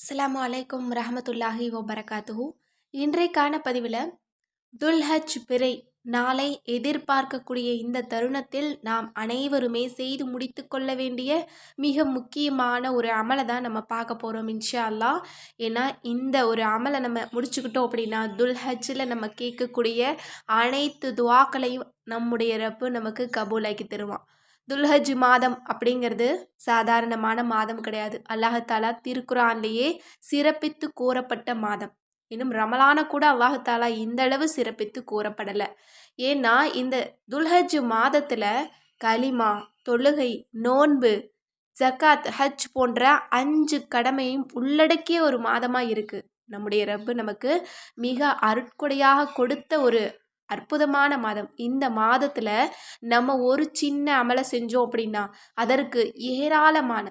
அஸ்லாம் அலைக்கும் ரஹமத்துல்லாஹி வபரகாத்துஹு. இன்றைக்கான பதிவில் துல்ஹஜ் பிறை நாளை எதிர்பார்க்கக்கூடிய இந்த தருணத்தில் நாம் அனைவருமே செய்து முடித்து கொள்ள வேண்டிய மிக முக்கியமான ஒரு அமலை தான் நம்ம பார்க்க போகிறோம் இன்ஷா அல்லா ஏன்னா இந்த ஒரு அமலை நம்ம முடிச்சுக்கிட்டோம் அப்படின்னா துல்ஹஜ்ஜில் நம்ம கேட்கக்கூடிய அனைத்து துவாக்களையும் நம்முடைய ரப்பு நமக்கு கபூலாக்கி தருவான். துல்ஹஜ் மாதம் அப்படிங்கிறது சாதாரணமான மாதம் கிடையாது. அல்லாஹாலா திருக்குறான்லேயே சிறப்பித்து கூறப்பட்ட மாதம். இன்னும் ரமலான கூட அல்லாஹாலா இந்த அளவு சிறப்பித்து கூறப்படலை. ஏன்னா இந்த துல்ஹஜ் மாதத்தில் களிமா தொழுகை நோன்பு ஜக்காத் ஹஜ் போன்ற அஞ்சு கடமையும் உள்ளடக்கிய ஒரு மாதமாக இருக்குது நம்முடைய ரப்பு நமக்கு மிக அருட்கொடையாக கொடுத்த ஒரு அற்புதமான மாதம். இந்த மாதத்தில் நம்ம ஒரு சின்ன அமலை செஞ்சோம் அப்படின்னா அதற்கு ஏராளமான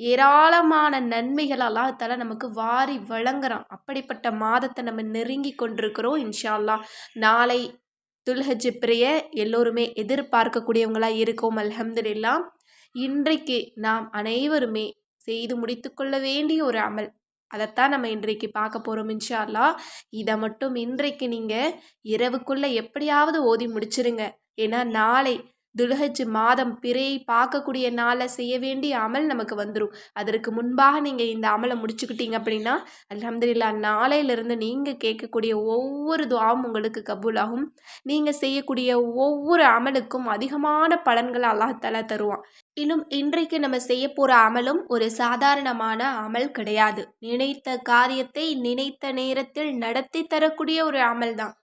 ஏராளமான நன்மைகளெல்லாம் அல்லாஹால நமக்கு வாரி வழங்குறான். அப்படிப்பட்ட மாதத்தை நம்ம நெருங்கி கொண்டிருக்கிறோம் இன்ஷால்லா நாளை துல்ஹஜ் பிரிய எல்லோருமே எதிர்பார்க்கக்கூடியவங்களாக இருக்கோம் அல்ஹம்துல்லா இன்றைக்கு நாம் அனைவருமே செய்து முடித்து கொள்ள வேண்டிய ஒரு அமல். அதைத்தான் நம்ம இன்றைக்கு பார்க்க போகிறோம் இன்ஷால்லா இதை மட்டும் இன்றைக்கு நீங்கள் இரவுக்குள்ளே எப்படியாவது ஓதி முடிச்சிருங்க. ஏன்னா நாளை துல்ஹஜ் மாதம் பிறையை பார்க்கக்கூடிய நாளில் செய்ய வேண்டிய அமல் நமக்கு வந்துடும் அதற்கு முன்பாக நீங்கள் இந்த அமலை முடிச்சுக்கிட்டீங்க அப்படின்னா அலமதுல்லா நாளையிலிருந்து நீங்கள் கேட்கக்கூடிய ஒவ்வொரு துவாவும் உங்களுக்கு கபூலாகும். நீங்கள் செய்யக்கூடிய ஒவ்வொரு அமலுக்கும் அதிகமான பலன்களை அல்லாஹால தருவான். இன்னும் இன்றைக்கு நம்ம செய்ய போகிற அமலும் ஒரு சாதாரணமான அமல் கிடையாது. நினைத்த காரியத்தை நினைத்த நேரத்தில் நடத்தி தரக்கூடிய ஒரு அமல் தான்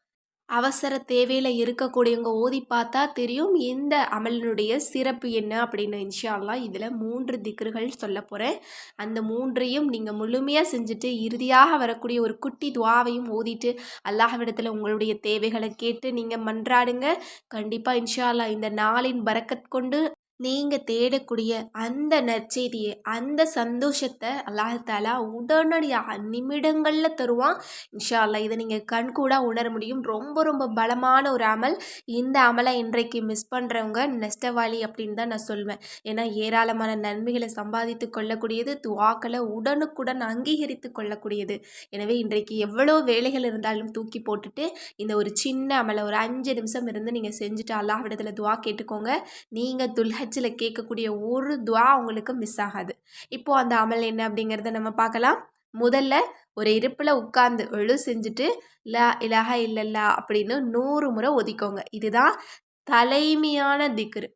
அவசர தேவையில் இருக்கக்கூடியவங்க ஓதி பார்த்தா தெரியும் இந்த அமலினுடைய சிறப்பு என்ன அப்படின்னு இன்ஷால்லா இதில் மூன்று திக்ருகள் சொல்ல போகிறேன் அந்த மூன்றையும் நீங்கள் முழுமையாக செஞ்சுட்டு இறுதியாக வரக்கூடிய ஒரு குட்டி துவாவையும் ஓதிட்டு அல்லாஹ்விடத்தில் உங்களுடைய தேவைகளை கேட்டு நீங்கள் மன்றாடுங்க. கண்டிப்பாக இன்ஷால்லா இந்த நாளின் பறக்கத் கொண்டு நீங்கள் தேடக்கூடிய அந்த நற்செய்தியை அந்த சந்தோஷத்தை அல்லாஹாலா உடனடியாக நிமிடங்களில் தருவான். இன்ஷா அல்லா இதை நீங்கள் கண்கூடாக உணர முடியும். ரொம்ப ரொம்ப பலமான ஒரு அமல். இந்த அமலை இன்றைக்கு மிஸ் பண்ணுறவங்க நெஸ்டவாளி அப்படின்னு தான் நான் சொல்வேன். ஏன்னா ஏராளமான நன்மைகளை சம்பாதித்து கொள்ளக்கூடியது துவாக்களை உடனுக்குடன் அங்கீகரித்து கொள்ளக்கூடியது. எனவே இன்றைக்கு எவ்வளோ வேலைகள் இருந்தாலும் தூக்கி போட்டுட்டு இந்த ஒரு சின்ன அமலை ஒரு அஞ்சு நிமிஷம் இருந்து நீங்கள் செஞ்சுட்டு அல்லாஹ்விடத்தில் துவா கேட்டுக்கோங்க. நீங்கள் துல்ஹஜ் ஹஜ்ஜில் கேட்கக்கூடிய ஒரு துவா அவங்களுக்கு மிஸ் ஆகாது. இப்போது அந்த அமல் என்ன அப்படிங்கிறத நம்ம பார்க்கலாம். முதல்ல ஒரு இருப்பில் உட்காந்து எழு செஞ்சுட்டு லா இலஹா இல்லல்லா அப்படின்னு நூறு முறை ஒதிக்கோங்க. இதுதான் தலைமையான திக்ரு.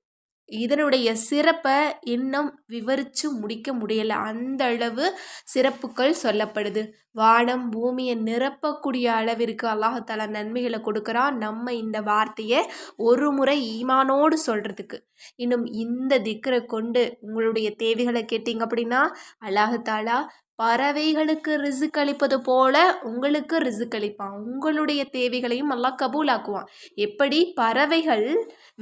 இதனுடைய சிறப்பை இன்னும் விவரித்து முடிக்க முடியலை. அந்த அளவு சிறப்புகள் சொல்லப்படுது. வானம் பூமியை நிரப்பக்கூடிய அளவிற்கு அல்லாஹால நன்மைகளை கொடுக்குறான். நம்ம இந்த வார்த்தையை ஒரு முறை ஈமானோடு சொல்கிறதுக்கு இன்னும் இந்த திக்கரை கொண்டு உங்களுடைய தேவைகளை கேட்டிங்க அப்படின்னா அல்லாஹாலா பறவைகளுக்கு ரிசுக் அளிப்பது போல உங்களுக்கு ரிசுக் அளிப்பான். உங்களுடைய தேவைகளையும் நல்லா கபூலாக்குவான். எப்படி? பறவைகள்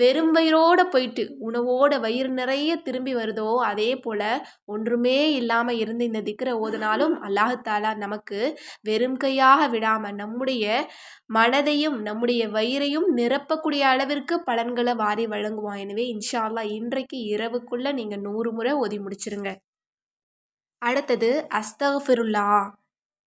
வெறும் வயிறோடு போயிட்டு உணவோட வயிறு நிறைய திரும்பி வருதோ அதே போல் ஒன்றுமே இல்லாமல் இருந்து இந்த திக்கரை ஓதுனாலும் அல்லாஹாலா நமக்கு வெறும் கையாக விடாமல் நம்முடைய மனதையும் நம்முடைய வயிறையும் நிரப்பக்கூடிய அளவிற்கு பலன்களை வாரி வழங்குவான். எனவே இன்ஷா அல்லா இன்றைக்கு இரவுக்குள்ளே நீங்கள் நூறு முறை ஓதி முடிச்சிருங்க. அடுத்தது அஸ்தஃபிருல்லா.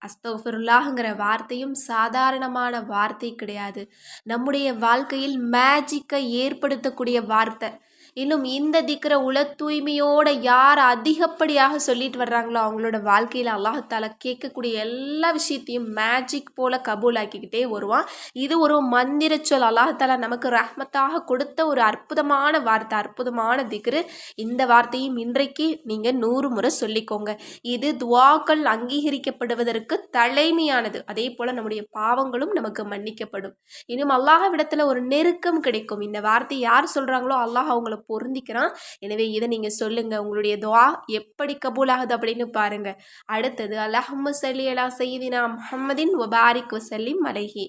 அஸ்தஃபிருல்லாங்கிற வார்த்தையும் சாதாரணமான வார்த்தை கிடையாது. நம்முடைய வாழ்க்கையில் மேஜிக்கை ஏற்படுத்தக்கூடிய வார்த்தை. இன்னும் இந்த திக்கிற உல தூய்மையோட யார் அதிகப்படியாக சொல்லிட்டு வர்றாங்களோ அவங்களோட வாழ்க்கையில் அல்லாஹால கேட்கக்கூடிய எல்லா விஷயத்தையும் மேஜிக் போல கபூலாக்கிக்கிட்டே வருவான். இது ஒரு மந்திர சொல். அல்லாஹால நமக்கு ரஹ்மத்தாக கொடுத்த ஒரு அற்புதமான வார்த்தை அற்புதமான திக்ரு. இந்த வார்த்தையும் இன்றைக்கு நீங்கள் நூறு முறை சொல்லிக்கோங்க. இது துவாக்கள் அங்கீகரிக்கப்படுவதற்கு தலைமையானது. அதே போல் நம்முடைய பாவங்களும் நமக்கு மன்னிக்கப்படும். இன்னும் அல்லாஹ்விடத்தில் ஒரு நெருக்கம் கிடைக்கும். இந்த வார்த்தை யார் சொல்கிறாங்களோ அல்லாஹ் அவங்கள பொருந்திக்கிறான். எனவே இதை நீங்கள் சொல்லுங்கள் உங்களுடைய துவா எப்படி கபூலாகுது அப்படின்னு பாருங்கள் அடுத்தது அலஹம்மு சல்லி அலா செய்தினா முஹம்மதின் ஒபாரிக் வசல்லிம் மலைஹி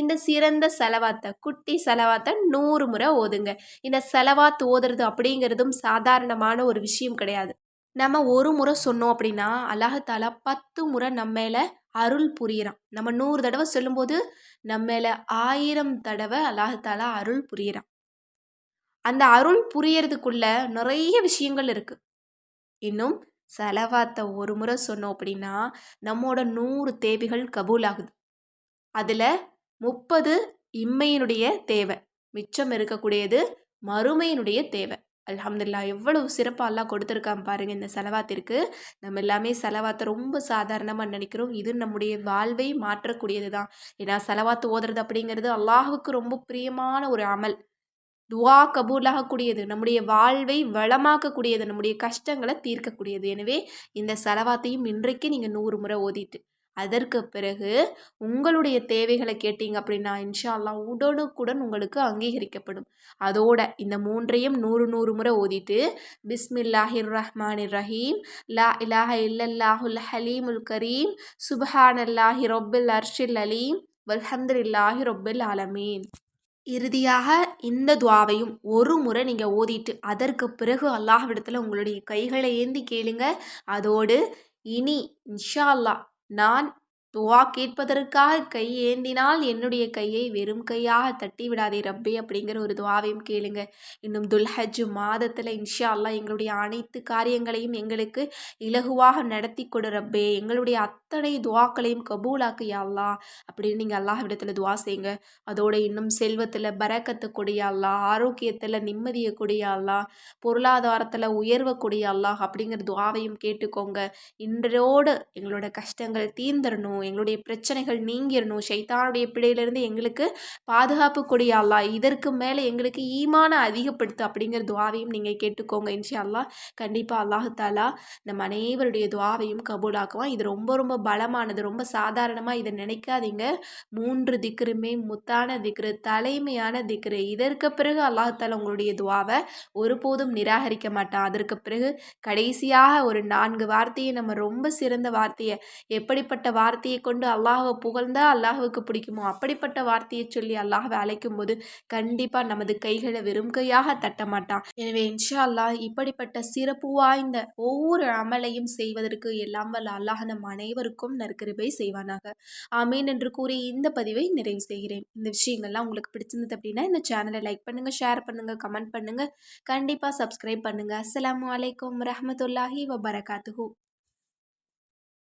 இந்த சிறந்த செலவாத்தை குட்டி செலவாத்தை நூறு முறை ஓதுங்க. இந்த செலவாத்து ஓதுறது அப்படிங்கிறதும் சாதாரணமான ஒரு விஷயம் கிடையாது. நம்ம ஒரு முறை சொன்னோம் அப்படின்னா அல்லாஹால பத்து முறை நம்ம மேலே அருள் புரியிறான். நம்ம நூறு தடவை சொல்லும்போது நம்ம மேலே ஆயிரம் தடவை அல்லாஹால அருள் புரியிறான். அந்த அருள் புரியறதுக்குள்ள நிறைய விஷயங்கள் இருக்குது இன்னும் செலவாத்தை ஒரு முறை சொன்னோம் அப்படின்னா நம்மோட நூறு தேவைகள் கபூல் ஆகுது அதில் முப்பது இம்மையினுடைய தேவை மிச்சம் இருக்கக்கூடியது மறுமையினுடைய தேவை. அலமதுல்லா எவ்வளவு சிறப்பாக எல்லாம் கொடுத்துருக்கான் பாருங்கள் இந்த செலவாத்திற்கு. நம்ம எல்லாமே செலவாத்தை ரொம்ப சாதாரணமாக நினைக்கிறோம். இது நம்முடைய வாழ்வை மாற்றக்கூடியது தான் ஏன்னா செலவாத்து ஓதுறது அப்படிங்கிறது அல்லாஹுக்கு ரொம்ப பிரியமான ஒரு அமல். துவா கபூலாகக்கூடியது நம்முடைய வாழ்வை வளமாக்கக்கூடியது நம்முடைய கஷ்டங்களை தீர்க்கக்கூடியது. எனவே இந்த செலவாத்தையும் இன்றைக்கு நீங்கள் நூறு முறை ஓதிட்டு அதற்கு பிறகு உங்களுடைய தேவைகளை கேட்டீங்க அப்படின்னா இன்ஷா உடனுக்குடன் உங்களுக்கு அங்கீகரிக்கப்படும். அதோட இந்த மூன்றையும் நூறு நூறு முறை ஓதிட்டு பிஸ்மில்லாஹிர் ரஹ்மான் ரஹீம் லா இலாஹ இல்லல்லாஹுல் ஹலீமுல் கரீம் சுபஹானல்லாஹி ரொப்பில் அர்ஷில் அலீம் வல்ஹந்திரில்லாஹி ரொப்பில் ஆலமீன். இறுதியாக இந்த துவாவையும் ஒரு முறை நீங்கள் ஓதிட்டு அதற்கு பிறகு அல்லாஹ்விடத்தில் உங்களுடைய கைகளை ஏந்தி கேளுங்க. அதோடு இனி இன்ஷா அல்லாஹ் நான் துவா கேட்பதற்காக கை ஏந்தினால் என்னுடைய கையை வெறும் கையாக தட்டி விடாதே ரப்பே அப்படிங்கிற ஒரு துவாவையும் கேளுங்க. இன்னும் துல்ஹஜ் மாதத்தில் இன்ஷா அல்லா எங்களுடைய அனைத்து காரியங்களையும் எங்களுக்கு இலகுவாக நடத்தி கொடு ரப்பே. எங்களுடைய அத்தனை துவாக்களையும் கபூலாக்கு யாழ்லா அப்படின்னு நீங்கள் அல்லாஹ் விடத்தில் துவா செய்யுங்க. அதோட இன்னும் செல்வத்தில் பறக்கத்து கொடியாள்லா ஆரோக்கியத்தில் நிம்மதியை கொடியாள்லா பொருளாதாரத்தில் உயர்வை கொடியாள்லா அப்படிங்கிற துவாவையும் கேட்டுக்கோங்க. இன்றோடு எங்களோட கஷ்டங்கள் தீர்ந்துடணும் எங்களுடைய பிரச்சனைகள் நீங்கிடணும் ஷைத்தானுடைய பிழையிலிருந்து எங்களுக்கு பாதுகாப்பு கொடியா அல்லா இதற்கு மேலே எங்களுக்கு ஈமான அதிகப்படுத்து அப்படிங்கிற துவாவையும் நீங்கள் கேட்டுக்கோங்க இன்ஷா அல்லா கண்டிப்பாக அல்லாஹாலா நம்ம அனைவருடைய துவாவையும் கபூலாக்குவான். இது ரொம்ப ரொம்ப பலமானது. ரொம்ப சாதாரணமாக இதை நினைக்காதீங்க. மூன்று திக்ருமே முத்தான திக்ரு தலைமையான திக்ரு. இதற்கு பிறகு அல்லாஹால உங்களுடைய துவாவை ஒருபோதும் நிராகரிக்க மாட்டான். அதற்கு பிறகு கடைசியாக ஒரு நான்கு வார்த்தையை நம்ம ரொம்ப சிறந்த வார்த்தையை எப்படிப்பட்ட வார்த்தையை வார்த்தையை கொண்டு அல்லாஹை புகழ்ந்தால் அல்லாஹுக்கு பிடிக்குமோ? அப்படிப்பட்ட வார்த்தையை சொல்லி அல்லாஹ் அழைக்கும் போது கண்டிப்பாக நமது கைகளை வெறும் கையாக தட்ட மாட்டான். எனவே இன்ஷா அல்லாஹ் இப்படிப்பட்ட சிறப்பு வாய்ந்த ஒவ்வொரு அமலையும் செய்வதற்கு எல்லாம் வல்ல அல்லாஹ் நம் அனைவருக்கும் நற்கருப்பை செய்வானாக. ஆமீன் என்று கூறி இந்த பதிவை நிறைவு செய்கிறேன். இந்த விஷயங்கள்லாம் உங்களுக்கு பிடிச்சிருந்தது அப்படின்னா இந்த சேனலை லைக் பண்ணுங்கள் ஷேர் பண்ணுங்கள் கமெண்ட் பண்ணுங்கள் கண்டிப்பாக சப்ஸ்கிரைப் பண்ணுங்கள் அஸ்லாம் வலைக்கம் ரஹமத்துல்லாஹி வபரகாத்துஹூ.